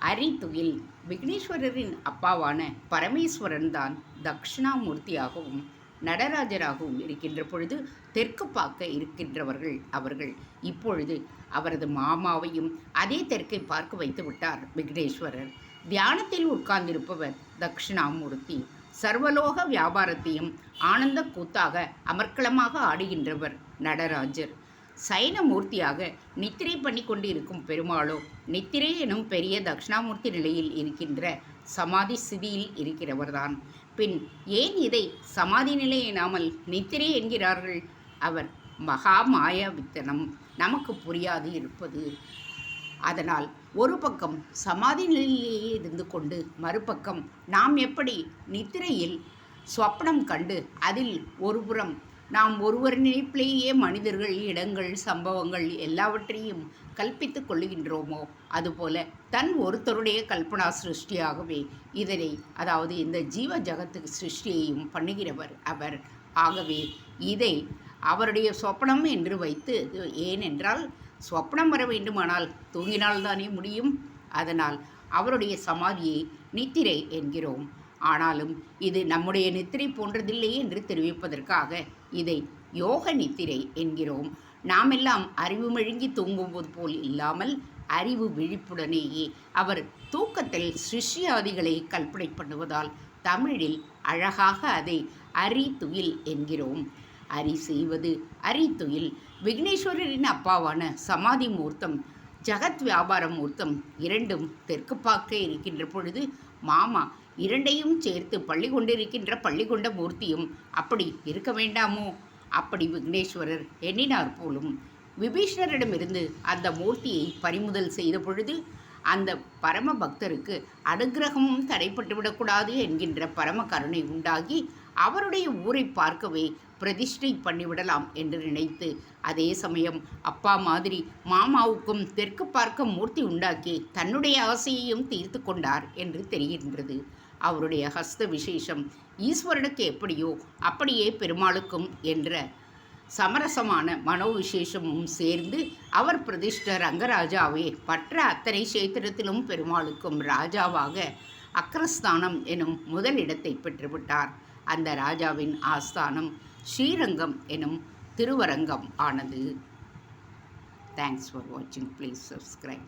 அரித்துயில் விக்னேஸ்வரரின் அப்பாவான பரமேஸ்வரன் தான் தக்ஷணாமூர்த்தியாகவும் நடராஜராகவும் இருக்கின்ற பொழுது தெற்கு பார்க்க இருக்கின்றவர்கள் அவர்கள். இப்பொழுது அவரது மாமாவையும் அதே தெற்கை பார்க்க வைத்து விட்டார் விக்னேஸ்வரர். தியானத்தில் உட்கார்ந்திருப்பவர் தக்ஷணாமூர்த்தி சர்வலோக வியாபாரத்தையும் ஆனந்த கூத்தாக அமர்க்களமாக ஆடுகின்றவர் நடராஜர். சயனமூர்த்தியாக நித்திரை பண்ணி கொண்டிருக்கும் பெருமாளோ நித்திரை எனும் பெரிய தக்ஷணாமூர்த்தி நிலையில் இருக்கின்ற சமாதி ஸ்திதியில் இருக்கிறவர்தான். பின் ஏன் இதை சமாதி நிலை எனாமல் நித்திரை என்கிறார்கள்? அவர் மகா மாயா வித்தனம். நமக்கு புரியாது இருப்பது. அதனால் ஒரு பக்கம் சமாதி நிலையிலேயே இருந்து கொண்டு மறுபக்கம் நாம் எப்படி நித்திரையில் சொப்னம் கண்டு அதில் ஒருபுறம் நாம் ஒருவர் நினைப்பிலேயே மனிதர்கள் இடங்கள் சம்பவங்கள் எல்லாவற்றையும் கல்பித்துக் கொள்ளுகின்றோமோ? அதுபோல தன் ஒருத்தருடைய கல்பனா சிருஷ்டியாகவே இதனை அதாவது இந்த ஜீவ ஜகத்துக்கு சிருஷ்டியையும் பண்ணுகிறவர் அவர். ஆகவே இதை அவருடைய சொப்பனம் என்று வைத்து ஏனென்றால் சொப்பனம் வர வேண்டுமானால் தூங்கினால்தானே முடியும். அதனால் அவருடைய சமாதியை நித்திரை என்கிறோம். ஆனாலும் இது நம்முடைய நித்திரை போன்றதில்லை என்று தெரிவிப்பதற்காக இதை யோக நித்திரை என்கிறோம். நாமெல்லாம் அறிவு மழுங்கி தூங்குவது போல் இல்லாமல் அறிவு விழிப்புடனேயே அவர் தூக்கத்தில் சிஷ்யாதிகளை கற்பனை பண்ணுவதால் தமிழில் அழகாக அதை அரித்துயில் என்கிறோம். அரி செய்வது அரித்துயில். விக்னேஸ்வரரின் அப்பாவான சமாதி மூர்த்தம் ஜகத் வியாபார மூர்த்தம் இரண்டும் தெற்கு பார்க்க இருக்கின்ற பொழுது மாமா இரண்டையும் சேர்த்து பள்ளி கொண்டிருக்கின்ற பள்ளி கொண்ட மூர்த்தியும் அப்படி இருக்க வேண்டாமோ? அப்படி விக்னேஸ்வரர் எண்ணினார் போலும். விபீஷ்ணரிடமிருந்து அந்த மூர்த்தியை பறிமுதல் செய்த பொழுது அந்த பரம பக்தருக்கு அனுகிரகமும் தடைப்பட்டுவிடக்கூடாது என்கின்ற பரம கருணை உண்டாகி அவருடைய ஊரை பார்க்கவே பிரதிஷ்டை பண்ணிவிடலாம் என்று நினைத்து அதே சமயம் அப்பா மாதிரி மாமாவுக்கும் தெற்கு பார்க்க மூர்த்தி உண்டாக்கி தன்னுடைய ஆசையையும் தீர்த்து கொண்டார் என்று தெரிகின்றது. அவருடைய ஹஸ்த விசேஷம் ஈஸ்வரனுக்கு எப்படியோ அப்படியே பெருமாளுக்கும் என்ற சமரசமான மனோவிசேஷமும் சேர்ந்து அவர் பிரதிஷ்ட ரங்கராஜாவே பற்ற அத்தனை சேத்திரத்திலும் பெருமாளுக்கும் ராஜாவாக அக்ரஸ்தானம் எனும் முதலிடத்தை பெற்றுவிட்டார். அந்த ராஜாவின் ஆஸ்தானம் ஸ்ரீரங்கம் எனும் திருவரங்கம் ஆனது. தேங்க்ஸ் ஃபார் வாட்சிங் ப்ளீஸ் சப்ஸ்கிரைப்